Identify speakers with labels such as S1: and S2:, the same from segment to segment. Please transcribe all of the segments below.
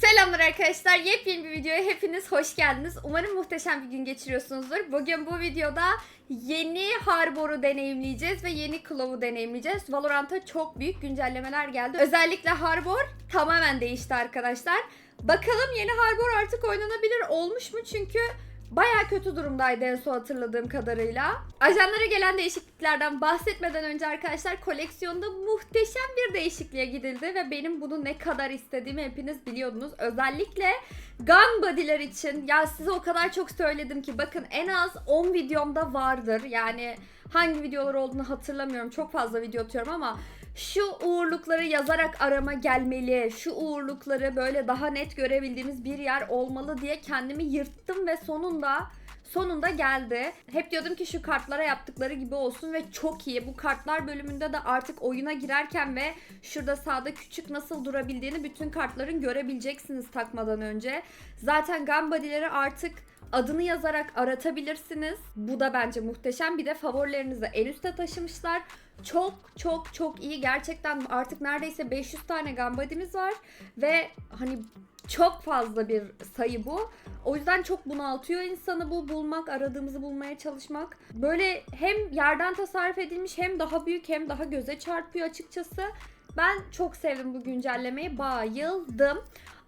S1: Selamlar arkadaşlar. Yepyeni bir videoya hepiniz hoş geldiniz. Umarım muhteşem bir gün geçiriyorsunuzdur. Bugün bu videoda yeni Harbor'u deneyimleyeceğiz ve yeni Clove'u deneyimleyeceğiz. Valorant'a çok büyük güncellemeler geldi. Özellikle Harbor tamamen değişti arkadaşlar. Bakalım yeni Harbor artık oynanabilir olmuş mu? Çünkü Baya kötü durumdaydı en son hatırladığım kadarıyla. Ajanlara gelen değişikliklerden bahsetmeden önce arkadaşlar koleksiyonda muhteşem bir değişikliğe gidildi ve benim bunu ne kadar istediğimi hepiniz biliyordunuz. Özellikle gun body'ler için ya size o kadar çok söyledim ki bakın en az 10 videomda vardır. Yani hangi videolar olduğunu hatırlamıyorum. Çok fazla video atıyorum ama şu uğurlukları yazarak arama gelmeli. Şu uğurlukları böyle daha net görebildiğimiz bir yer olmalı diye kendimi yırttım ve sonunda sonunda geldi. Hep diyordum ki şu kartlara yaptıkları gibi olsun ve çok iyi. Bu kartlar bölümünde de artık oyuna girerken ve şurada sağda küçük nasıl durabildiğini bütün kartların görebileceksiniz takmadan önce. Zaten gun body'leri artık adını yazarak aratabilirsiniz. Bu da bence muhteşem. Bir de favorilerinizi en üste taşımışlar. Çok çok çok iyi. Gerçekten artık neredeyse 500 tane Gambadimiz var ve hani çok fazla bir sayı bu. O yüzden çok bunaltıyor insanı bu bulmak, aradığımızı bulmaya çalışmak. Böyle hem yerden tasarruf edilmiş hem daha büyük hem daha göze çarpıyor açıkçası. Ben çok sevdim bu güncellemeyi. Bayıldım.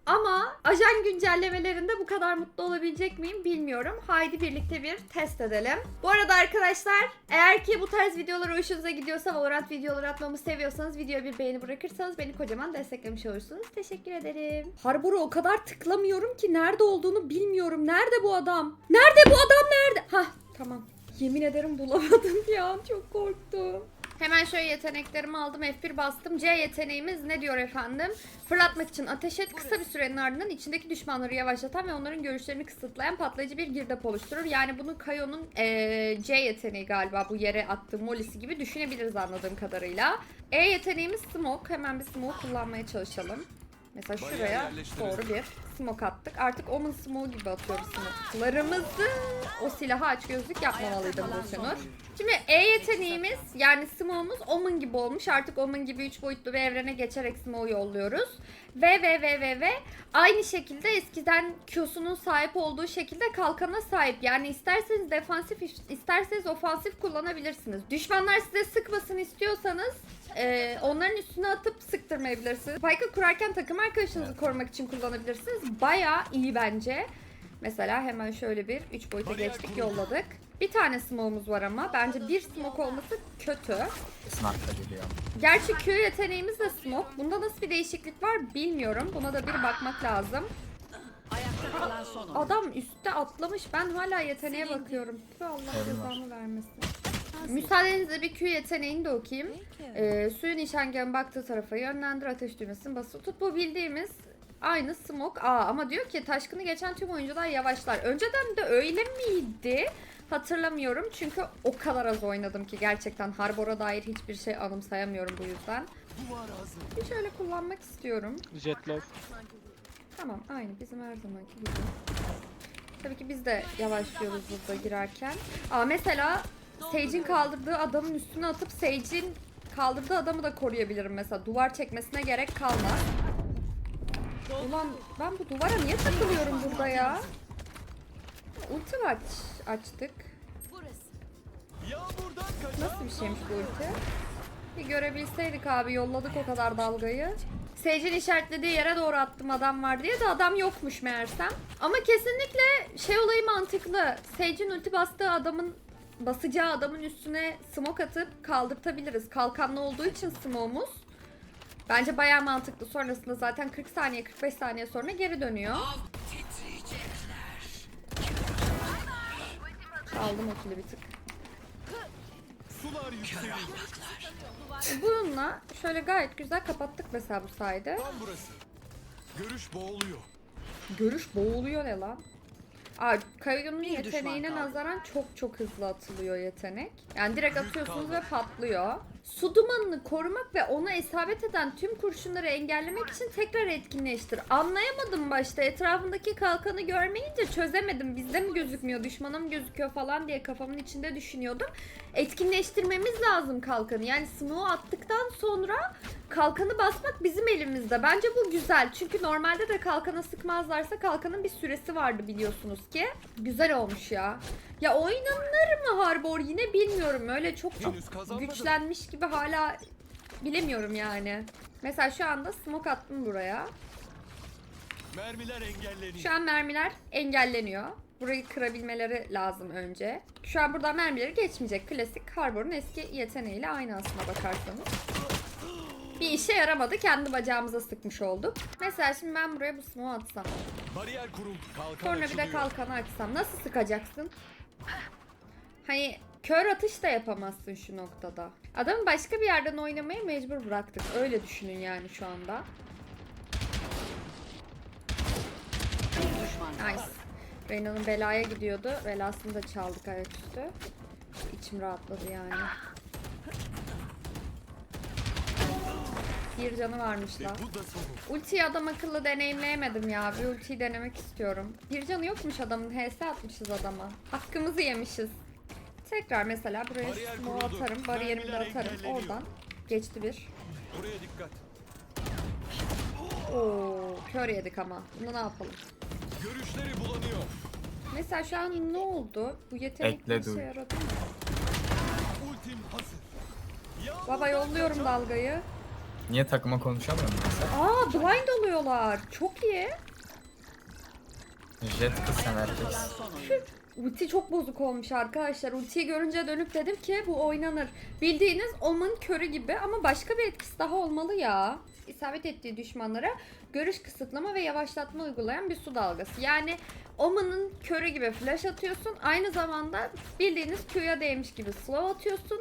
S1: Ama ajan güncellemelerinde bu kadar mutlu olabilecek miyim bilmiyorum. Haydi birlikte bir test edelim. Bu arada arkadaşlar eğer ki bu tarz videolar hoşunuza gidiyorsa Valorant videoları atmamı seviyorsanız videoya bir beğeni bırakırsanız beni kocaman desteklemiş olursunuz. Teşekkür ederim. Harbor'u o kadar tıklamıyorum ki nerede olduğunu bilmiyorum. Nerede bu adam? Nerede bu adam nerede? Hah tamam. Yemin ederim bulamadım ya. Çok korktum. Hemen şöyle yeteneklerimi aldım. F1 bastım. C yeteneğimiz ne diyor efendim? Fırlatmak için ateş et. Kısa bir sürenin ardından içindeki düşmanları yavaşlatan ve onların görüşlerini kısıtlayan patlayıcı bir girdap oluşturur. Yani bunu Kayo'nun eee, C yeteneği galiba bu yere attığı molisi gibi düşünebiliriz anladığım kadarıyla. E yeteneğimiz smoke. Hemen bir smoke kullanmaya çalışalım. Mesela şuraya doğru bir smoke attık. Artık Omen smoke gibi atıyoruz smoke'larımızı. O silahı aç gözlük yapmamalıydım bu Senur. Şimdi E yeteneğimiz yani smoke'umuz Omen gibi olmuş. Artık Omen gibi 3 boyutlu bir evrene geçerek smoke'u yolluyoruz. Ve ve ve ve ve aynı şekilde eskiden Q'sunun sahip olduğu şekilde kalkana sahip. Yani isterseniz defansif isterseniz ofansif kullanabilirsiniz. Düşmanlar size sıkmasın istiyorsanız e, onların üstüne atıp sıktırmayabilirsiniz. Spike'ı kurarken takım arkadaşınızı korumak için kullanabilirsiniz. Baya iyi bence. Mesela hemen şöyle bir 3 boyuta geçtik yolladık. Bir tane smoke'umuz var ama bence bir smoke olması kötü.
S2: Sniper geliyor.
S1: Gerçi Q yeteneğimiz de smoke. Bunda nasıl bir değişiklik var bilmiyorum. Buna da bir bakmak lazım. Adam üstte atlamış. Ben hala yeteneğe bakıyorum. Allah cezamı vermesin. Müsaadenizle bir Q yeteneğini de okuyayım. Ee, suyun nişangahın baktığı tarafa yönlendir ateş düğmesini basılı tut. Bu bildiğimiz aynı smoke. Aa ama diyor ki taşkını geçen tüm oyuncular yavaşlar. Önceden de öyle miydi? Hatırlamıyorum çünkü o kadar az oynadım ki gerçekten Harbor'a dair hiçbir şey anımsayamıyorum bu yüzden. Bir şöyle kullanmak istiyorum.
S3: Jet low.
S1: Tamam aynı bizim her zamanki gibi. Tabii ki biz de yavaşlıyoruz burada girerken. Aa mesela Sage'in kaldırdığı adamın üstüne atıp Sage'in kaldırdığı adamı da koruyabilirim mesela. Duvar çekmesine gerek kalmaz. Ulan ben bu duvara niye takılıyorum burada ya? Ulti aç, açtık. Nasıl bir şeymiş bu ulti? Bir görebilseydik abi yolladık o kadar dalgayı. Sage'in işaretlediği yere doğru attım adam var diye de adam yokmuş meğersem. Ama kesinlikle şey olayı mantıklı. Sage'in ulti bastığı adamın basacağı adamın üstüne smoke atıp kaldırtabiliriz. Kalkanlı olduğu için smoke'umuz. Bence bayağı mantıklı. Sonrasında zaten 40 saniye 45 saniye sonra geri dönüyor. Aldım o kili bir tık. Bununla şöyle gayet güzel kapattık mesela bu sayede.
S4: Görüş boğuluyor.
S1: Görüş boğuluyor ne lan? Aa, Kayyum'un yeteneğine nazaran çok çok hızlı atılıyor yetenek. Yani direkt atıyorsunuz ve patlıyor. Su dumanını korumak ve ona isabet eden tüm kurşunları engellemek için tekrar etkinleştir. Anlayamadım başta. Etrafındaki kalkanı görmeyince çözemedim. Bizde mi gözükmüyor, düşmana mı gözüküyor falan diye kafamın içinde düşünüyordum. Etkinleştirmemiz lazım kalkanı. Yani smoke attıktan sonra kalkanı basmak bizim elimizde. Bence bu güzel. Çünkü normalde de kalkana sıkmazlarsa kalkanın bir süresi vardı biliyorsunuz ki. Güzel olmuş ya. Ya oynanır mı Harbor yine bilmiyorum. Öyle çok çok güçlenmiş gibi hala bilemiyorum yani. Mesela şu anda smoke attım buraya.
S4: Mermiler engelleniyor.
S1: Şu an mermiler engelleniyor. Burayı kırabilmeleri lazım önce. Şu an buradan mermileri geçmeyecek. Klasik Harbor'un eski yeteneğiyle aynı aslına bakarsanız. Bir işe yaramadı. Kendi bacağımıza sıkmış olduk. Mesela şimdi ben buraya bu smoke atsam.
S4: Bariyer. Kalkan
S1: Sonra bir de kalkanı açsam. Nasıl sıkacaksın? Hani kör atış da yapamazsın şu noktada. Adamı başka bir yerden oynamaya mecbur bıraktık. Öyle düşünün yani şu anda. Nice. Reyna'nın belaya gidiyordu. Belasını da çaldık ayaküstü. İçim rahatladı yani. Bir canı varmış la. Ultiyi adam akıllı deneyimleyemedim ya. Bir ultiyi denemek istiyorum. Bir canı yokmuş adamın. HS atmışız adama. Hakkımızı yemişiz. Tekrar mesela buraya
S4: Bariyer
S1: smoke
S4: kuruldu.
S1: atarım. Bariyerimi de
S4: Mermiler
S1: atarım.
S4: engelleniyor.
S1: Oradan. Geçti bir.
S4: Buraya dikkat.
S1: Oo, kör yedik ama. Bunu ne yapalım?
S4: Görüşleri bulanıyor.
S1: Mesela şu an ne oldu? Bu yetenek bir
S2: Ekle
S1: işe yaradı mı?
S4: Ultim hazır. Yağmurdan
S1: Baba yolluyorum
S4: kaçan-
S1: dalgayı.
S2: Niye takıma konuşamıyor musun sen?
S1: Aa blind oluyorlar. Çok iyi.
S2: Jet kız sen
S5: Kalan
S2: erkeksin.
S5: son oyuncu.
S1: Ulti çok bozuk olmuş arkadaşlar. Ultiyi görünce dönüp dedim ki bu oynanır. Bildiğiniz Omen körü gibi ama başka bir etkisi daha olmalı ya. İsabet ettiği düşmanlara görüş kısıtlama ve yavaşlatma uygulayan bir su dalgası. Yani Omen'ın körü gibi flash atıyorsun. Aynı zamanda bildiğiniz Q'ya değmiş gibi slow atıyorsun.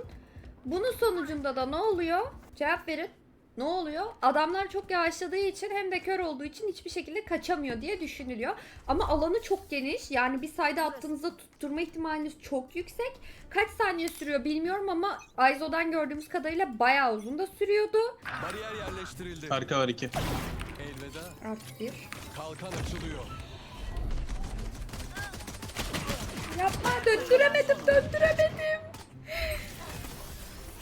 S1: Bunun sonucunda da ne oluyor? Cevap verin. Ne oluyor? Adamlar çok yavaşladığı için hem de kör olduğu için hiçbir şekilde kaçamıyor diye düşünülüyor. Ama alanı çok geniş. Yani bir sayda attığınızda tutturma ihtimaliniz çok yüksek. Kaç saniye sürüyor bilmiyorum ama Aizo'dan gördüğümüz kadarıyla bayağı uzun da sürüyordu.
S4: Bariyer yerleştirildi.
S3: Arka var iki.
S4: Elveda.
S1: Artı bir.
S4: Kalkan açılıyor.
S1: Yapma döndüremedim döndüremedim.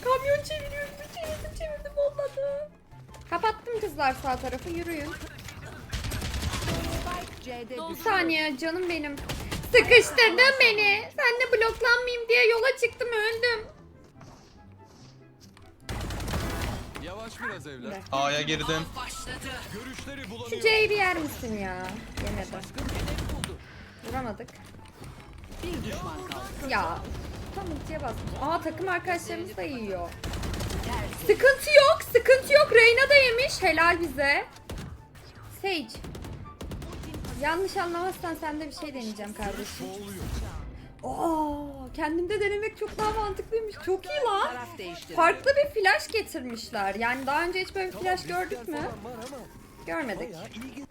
S1: Kamyon çeviriyorum kızlar sağ tarafı yürüyün. Bir saniye canım benim. Sıkıştırdın beni. Sen de bloklanmayayım diye yola çıktım öldüm.
S4: Yavaş biraz evlat.
S3: A'ya girdim.
S4: Görüşleri
S1: Şu
S4: bulanıyor.
S1: C'yi bir yer misin ya? Yine de. Vuramadık.
S5: Bir düşman kaldı.
S1: Ya. Tam ultiye basmış. Aa takım arkadaşlarımız da yiyor. Sıkıntı yok, sıkıntı yok. Reyna da yemiş. Helal bize. Sage. Yanlış anlamazsan sen de bir şey deneyeceğim kardeşim. Oo, kendimde denemek çok daha mantıklıymış. Çok iyi lan. Farklı bir flash getirmişler. Yani daha önce hiç böyle bir flash gördük mü? Görmedik.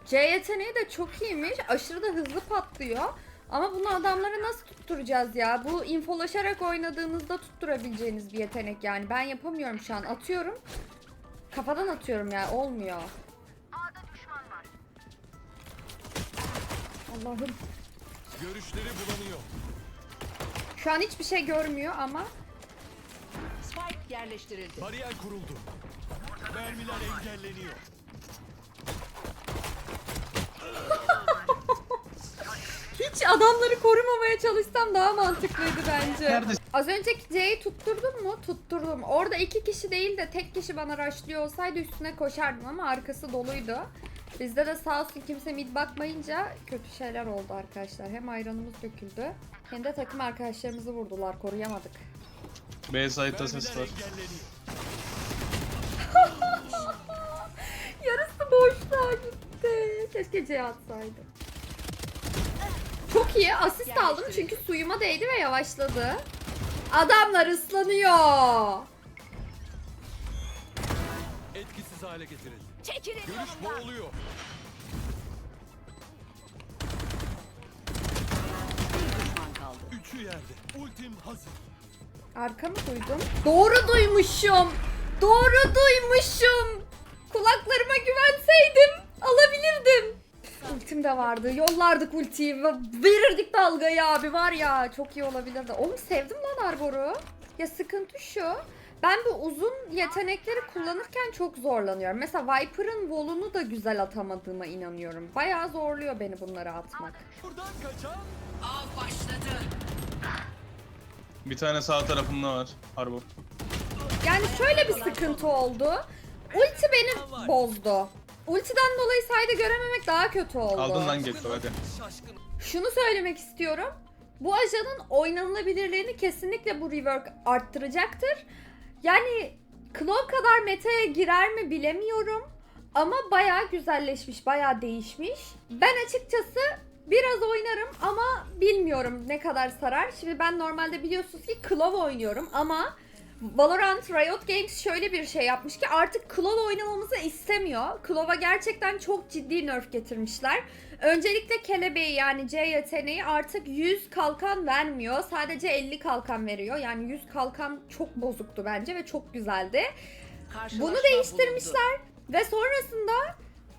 S1: C yeteneği de çok iyiymiş. Aşırı da hızlı patlıyor. Ama bunu adamlara nasıl tutturacağız ya? Bu infolaşarak oynadığınızda tutturabileceğiniz bir yetenek yani. Ben yapamıyorum şu an. Atıyorum. Kafadan atıyorum ya. Olmuyor. Allah'ım.
S4: Görüşleri bulanıyor.
S1: Şu an hiçbir şey görmüyor ama
S5: Spike yerleştirildi.
S4: Bariyer kuruldu. Mermiler engelleniyor.
S1: hiç adamları korumamaya çalışsam daha mantıklıydı bence.
S3: Neredesin?
S1: Az önceki C'yi tutturdum mu? Tutturdum. Orada iki kişi değil de tek kişi bana rushlıyor olsaydı üstüne koşardım ama arkası doluydu. Bizde de sağ olsun kimse mid bakmayınca kötü şeyler oldu arkadaşlar. Hem ayranımız döküldü hem de takım arkadaşlarımızı vurdular. Koruyamadık.
S3: B site'da ses var.
S1: Yarısı boşluğa gitti. Keşke C atsaydım. Çok iyi. Asist aldım çünkü suyuma değdi ve yavaşladı. Adamlar ıslanıyor.
S4: Etkisiz hale getirildi.
S5: Çekilin
S4: Görüş boğuluyor.
S5: Bir düşman kaldı.
S4: Üçü yerde. Ultim hazır.
S1: Arka mı duydum? Doğru duymuşum. Doğru duymuşum. Kulaklarıma güvenseydim. Ultim de vardı. Yollardık ultiyi ve verirdik dalgayı abi var ya. Çok iyi olabilirdi. Oğlum sevdim lan Arbor'u. Ya sıkıntı şu. Ben bu uzun yetenekleri kullanırken çok zorlanıyorum. Mesela Viper'ın volunu da güzel atamadığıma inanıyorum. Bayağı zorluyor beni bunları atmak.
S4: Buradan kaçan
S5: Av başladı.
S3: Bir tane sağ tarafında var. Harbor.
S1: Yani şöyle bir sıkıntı oldu. Ulti beni bozdu. Ultiden dolayı sayda görememek daha kötü oldu.
S3: Aldın lan Gekko hadi.
S1: Şunu söylemek istiyorum. Bu ajanın oynanılabilirliğini kesinlikle bu rework arttıracaktır. Yani Claw kadar meta'ya girer mi bilemiyorum. Ama bayağı güzelleşmiş, bayağı değişmiş. Ben açıkçası biraz oynarım ama bilmiyorum ne kadar sarar. Şimdi ben normalde biliyorsunuz ki Claw oynuyorum ama Valorant Riot Games şöyle bir şey yapmış ki artık Claw oynamamızı istemiyor. Claw'a gerçekten çok ciddi nerf getirmişler. Öncelikle kelebeği yani C yeteneği artık 100 kalkan vermiyor. Sadece 50 kalkan veriyor. Yani 100 kalkan çok bozuktu bence ve çok güzeldi. Bunu değiştirmişler ve sonrasında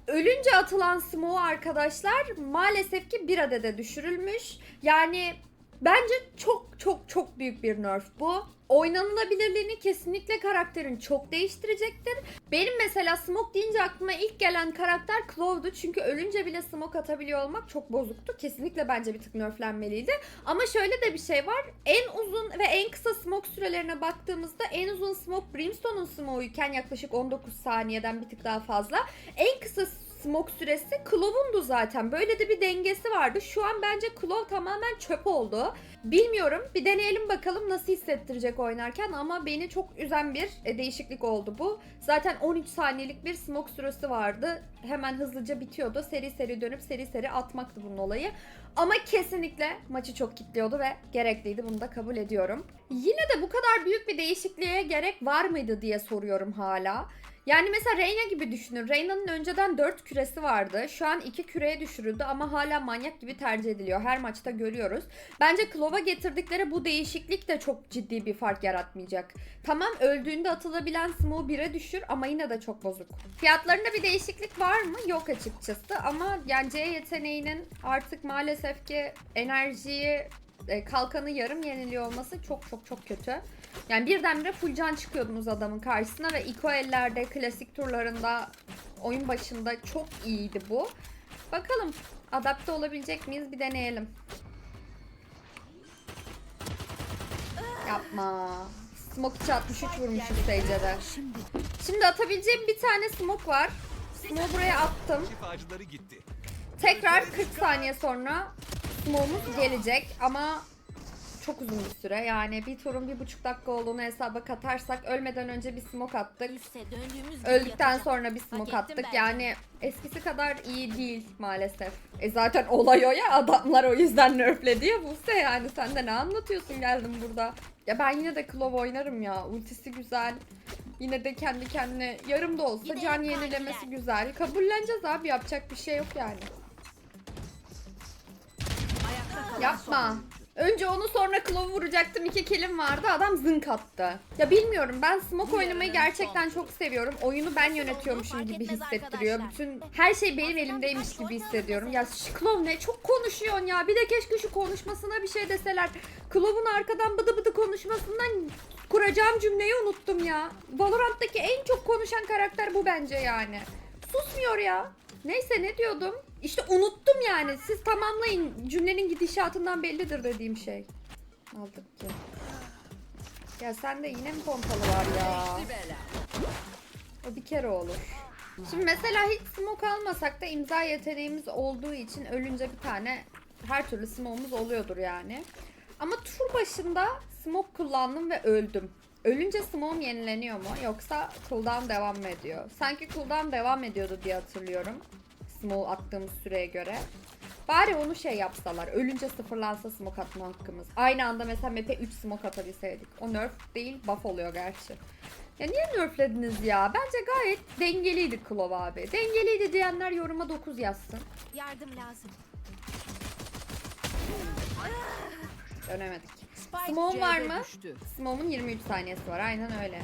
S1: ölünce atılan smoke arkadaşlar maalesef ki bir adede düşürülmüş. Yani bence çok çok çok büyük bir nerf bu. Oynanılabilirliğini kesinlikle karakterin çok değiştirecektir. Benim mesela smoke deyince aklıma ilk gelen karakter Claw'du. Çünkü ölünce bile smoke atabiliyor olmak çok bozuktu. Kesinlikle bence bir tık nerflenmeliydi. Ama şöyle de bir şey var. En uzun ve en kısa smoke sürelerine baktığımızda en uzun smoke Brimstone'un smoke'uyken yaklaşık 19 saniyeden bir tık daha fazla. En kısa smoke süresi Claw'undu zaten. Böyle de bir dengesi vardı. Şu an bence Claw tamamen çöp oldu. Bilmiyorum. Bir deneyelim bakalım nasıl hissettirecek oynarken ama beni çok üzen bir e, değişiklik oldu bu. Zaten 13 saniyelik bir smoke süresi vardı. Hemen hızlıca bitiyordu. Seri seri dönüp seri seri atmaktı bunun olayı. Ama kesinlikle maçı çok kitliyordu ve gerekliydi. Bunu da kabul ediyorum. Yine de bu kadar büyük bir değişikliğe gerek var mıydı diye soruyorum hala. Yani mesela Reyna gibi düşünün. Reyna'nın önceden 4 küresi vardı. Şu an 2 küreye düşürüldü ama hala manyak gibi tercih ediliyor. Her maçta görüyoruz. Bence Klova getirdikleri bu değişiklik de çok ciddi bir fark yaratmayacak. Tamam öldüğünde atılabilen smoke 1'e düşür ama yine de çok bozuk. Fiyatlarında bir değişiklik var mı? Yok açıkçası ama yani C yeteneğinin artık maalesef ki enerjiyi e, kalkanı yarım yeniliyor olması çok çok çok kötü. Yani birdenbire full can çıkıyordunuz adamın karşısına ve Iko ellerde klasik turlarında oyun başında çok iyiydi bu. Bakalım adapte olabilecek miyiz bir deneyelim. Yapma. Smoke içi 63 vurmuşum Sage'de. Şimdi atabileceğim bir tane smoke var. Smoke buraya attım. Tekrar 40 saniye sonra smoke'umuz gelecek ama çok uzun bir süre. Yani bir turun bir buçuk dakika olduğunu hesaba katarsak ölmeden önce bir smoke attık.
S6: Lise döndüğümüz gibi
S1: Öldükten
S6: yapacağım.
S1: sonra bir smoke
S6: Hak
S1: attık. Yani eskisi kadar iyi değil maalesef. E zaten olay o ya adamlar o yüzden nerfledi ya Buse yani sen de ne anlatıyorsun geldin burada. Ya ben yine de Claw oynarım ya. Ultisi güzel. Yine de kendi kendine yarım da olsa
S6: Gidelim
S1: can yenilemesi
S6: partiler.
S1: güzel. Kabulleneceğiz abi yapacak bir şey yok yani. Yapma.
S5: son.
S1: Önce onu sonra Claw vuracaktım. iki kilim vardı. Adam zınk attı. Ya bilmiyorum. Ben smoke oynamayı gerçekten çok seviyorum. Oyunu ben yönetiyormuşum gibi hissettiriyor. Bütün her şey benim elimdeymiş gibi hissediyorum. Ya şu Claw ne? Çok konuşuyorsun ya. Bir de keşke şu konuşmasına bir şey deseler. Claw'un arkadan bıdı bıdı konuşmasından kuracağım cümleyi unuttum ya. Valorant'taki en çok konuşan karakter bu bence yani. Susmuyor ya. Neyse ne diyordum? İşte unuttum yani. Siz tamamlayın. Cümlenin gidişatından bellidir dediğim şey. Aldık ki. Ya sende yine mi pompalı var ya? O bir kere olur. Şimdi mesela hiç smoke almasak da imza yeteneğimiz olduğu için ölünce bir tane her türlü smoke'umuz oluyordur yani. Ama tur başında smoke kullandım ve öldüm. Ölünce smoke'um yenileniyor mu yoksa cooldown devam mı ediyor? Sanki cooldown devam ediyordu diye hatırlıyorum. Smoke attığımız süreye göre. Bari onu şey yapsalar. Ölünce sıfırlansa smoke atma hakkımız. Aynı anda mesela map'e 3 smoke atabilseydik. O nerf değil buff oluyor gerçi. Ya niye nerflediniz ya? Bence gayet dengeliydi Klov abi. Dengeliydi diyenler yoruma 9 yazsın.
S6: Yardım lazım.
S1: Dönemedik. Smoke var mı? Smoke'un 23 saniyesi var aynen öyle.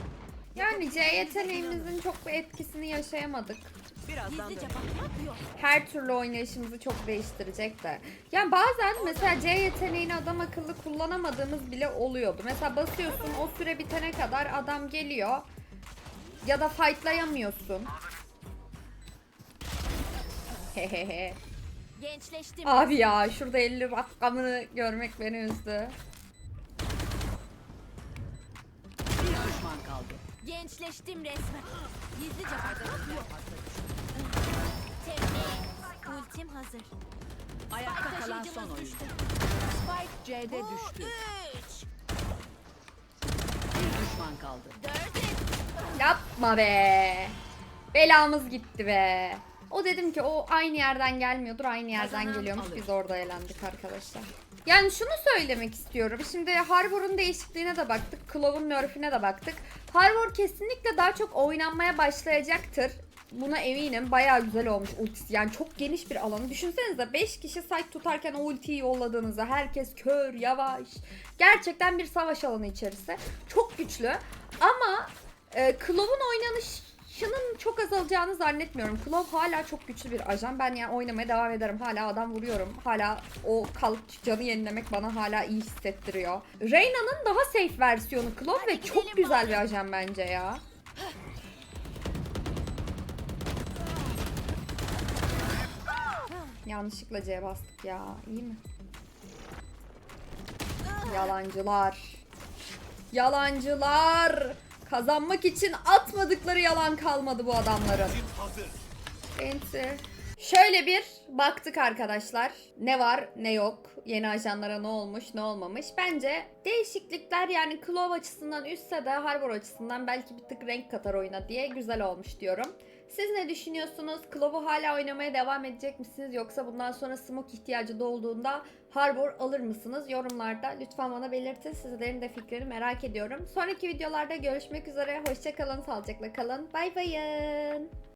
S1: Yani C yeteneğimizin çok bir etkisini yaşayamadık.
S5: Birazdan
S6: Gizlice
S5: dön.
S6: bakmak yok.
S1: Her türlü oynayışımızı çok değiştirecek de. Yani bazen mesela C yeteneğini adam akıllı kullanamadığımız bile oluyordu. Mesela basıyorsun o süre bitene kadar adam geliyor. Ya da fightlayamıyorsun. Hehehe.
S6: Gençleştim.
S1: Abi ya şurada 50 rakamını görmek beni üzdü.
S5: Bir düşman kaldı.
S6: Gençleştim resmen. Gizlice bakmak yok. Ultim hazır.
S5: Ayakta kalan son
S6: düştü.
S5: Spike C'de düştü.
S6: Üç.
S5: Bir düşman kaldı.
S6: Dört.
S1: Yapma be. Belamız gitti be. O dedim ki o aynı yerden gelmiyordur, aynı yerden
S5: Kazanan
S1: geliyormuş.
S5: alır.
S1: Biz orada eğlendik arkadaşlar. Yani şunu söylemek istiyorum. Şimdi Harbor'un değişikliğine de baktık. Claw'un nerf'ine de baktık. Harbor kesinlikle daha çok oynanmaya başlayacaktır. Buna eminim. Bayağı güzel olmuş ultisi. Yani çok geniş bir alanı. Düşünsenize 5 kişi site tutarken o ultiyi yolladığınızda herkes kör, yavaş. Gerçekten bir savaş alanı içerisi. Çok güçlü. Ama e, Claw'un oynanışının çok azalacağını zannetmiyorum. Claw hala çok güçlü bir ajan. Ben yani oynamaya devam ederim. Hala adam vuruyorum. Hala o kalk canı yenilemek bana hala iyi hissettiriyor. Reyna'nın daha safe versiyonu Claw ve çok güzel bir ajan bence ya. Yanlışlıkla C bastık ya. İyi mi? Yalancılar. Yalancılar. Kazanmak için atmadıkları yalan kalmadı bu adamların. Enti. Şöyle bir baktık arkadaşlar. Ne var ne yok. Yeni ajanlara ne olmuş ne olmamış. Bence değişiklikler yani Claw açısından üstse de Harbor açısından belki bir tık renk katar oyuna diye güzel olmuş diyorum. Siz ne düşünüyorsunuz? Claw'u hala oynamaya devam edecek misiniz? Yoksa bundan sonra smoke ihtiyacı dolduğunda Harbor alır mısınız? Yorumlarda lütfen bana belirtin. Sizlerin de fikrini merak ediyorum. Sonraki videolarda görüşmek üzere. Hoşçakalın, sağlıcakla kalın. Bay bayın.